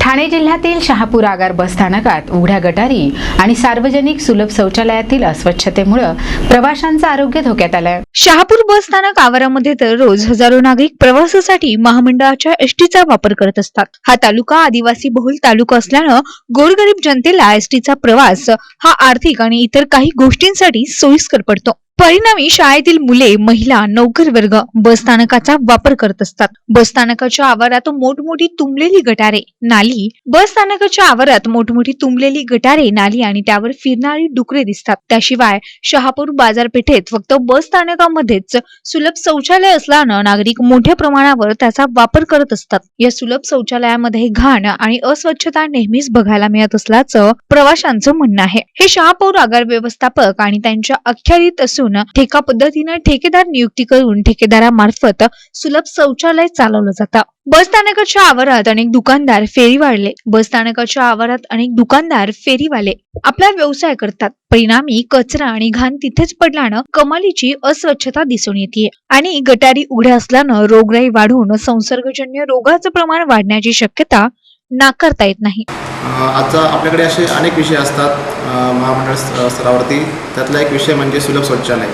ठाणे जिल्ह्यातील शहापूर आगार बसस्थानकात उघड्या गटारी आणि सार्वजनिक सुलभ शौचालयातील अस्वच्छतेमुळे प्रवाशांचं आरोग्य धोक्यात आलंय. शहापूर बस स्थानक आवारामध्ये दररोज हजारो नागरिक प्रवासासाठी महामंडळाच्या एसटीचा वापर करत असतात. हा तालुका आदिवासी बहुल तालुका असल्यानं गोरगरीब जनतेला एसटीचा प्रवास हा आर्थिक आणि इतर काही गोष्टींसाठी सोयीस्कर पडतो. परिणामी शाळेतील मुले महिला नौकर वर्ग बस स्थानकाचा वापर करत असतात. बस स्थानकाच्या आवारात मोठमोठी तुंबलेली गटारे नाली. बस स्थानकाच्या आवारात मोठमोठी तुंबलेली गटारे नाली आणि त्यावर फिरणारी डुकरे दिसतात. त्याशिवाय शहापूर बाजारपेठेत फक्त बस स्थानकामध्येच सुलभ शौचालय असल्यानं नागरिक मोठ्या प्रमाणावर त्याचा वापर करत असतात. या सुलभ शौचालयामध्ये घाण आणि अस्वच्छता नेहमीच बघायला मिळत असल्याचं प्रवाशांचं म्हणणं आहे. हे शहापूर आगार व्यवस्थापक आणि त्यांच्या अख्यारीत असून ठेका पद्धतीनं ठेकेदार नियुक्ती करून ठेकेदारामार्फत सुलभ शौचालय चालवलं जातं. बस स्थानकाच्या आवारात अनेक दुकानदार फेरी वाढले. बस स्थानकाच्या आवारात अनेक दुकानदार फेरीवाले आपला व्यवसाय करतात. परिणामी कचरा आणि घाण तिथेच पडल्यानं कमालीची अस्वच्छता दिसून येते. आणि गटारी उघड्या असल्यानं रोगराई वाढून संसर्गजन्य रोगाचं प्रमाण वाढण्याची शक्यता नाकारता येत नाही. आजचा आपल्याकडे असे अनेक विषय असतात महामंडळ स्तरावरती. त्यातला एक विषय म्हणजे सुलभ शौचालय.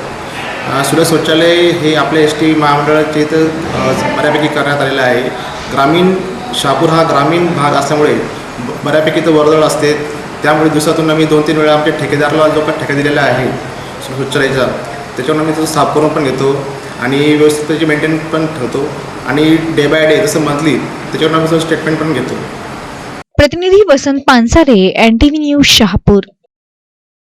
सुलभ शौचालय हे आपल्या एस टी महामंडळाच्या इथं बऱ्यापैकी करण्यात आलेलं आहे. ग्रामीण शहापूर हा ग्रामीण भाग असल्यामुळे बऱ्यापैकी इथं वर्दळ असते. त्यामुळे दिवसातून आम्ही दोन तीन वेळा आमच्या ठेकेदारला जो का ठेका दिलेला आहे शौचालयाचा त्याच्यावर आम्ही तो साफ करून पण घेतो आणि व्यवस्थित त्याची मेंटेन पण ठेवतो. आणि डे बाय डे जसं मंथली त्याच्यावर आम्ही स्टेटमेंट पण घेतो. प्रतिनिधी वसंत पानसारे अँटीव्ही न्यूज शहापूर.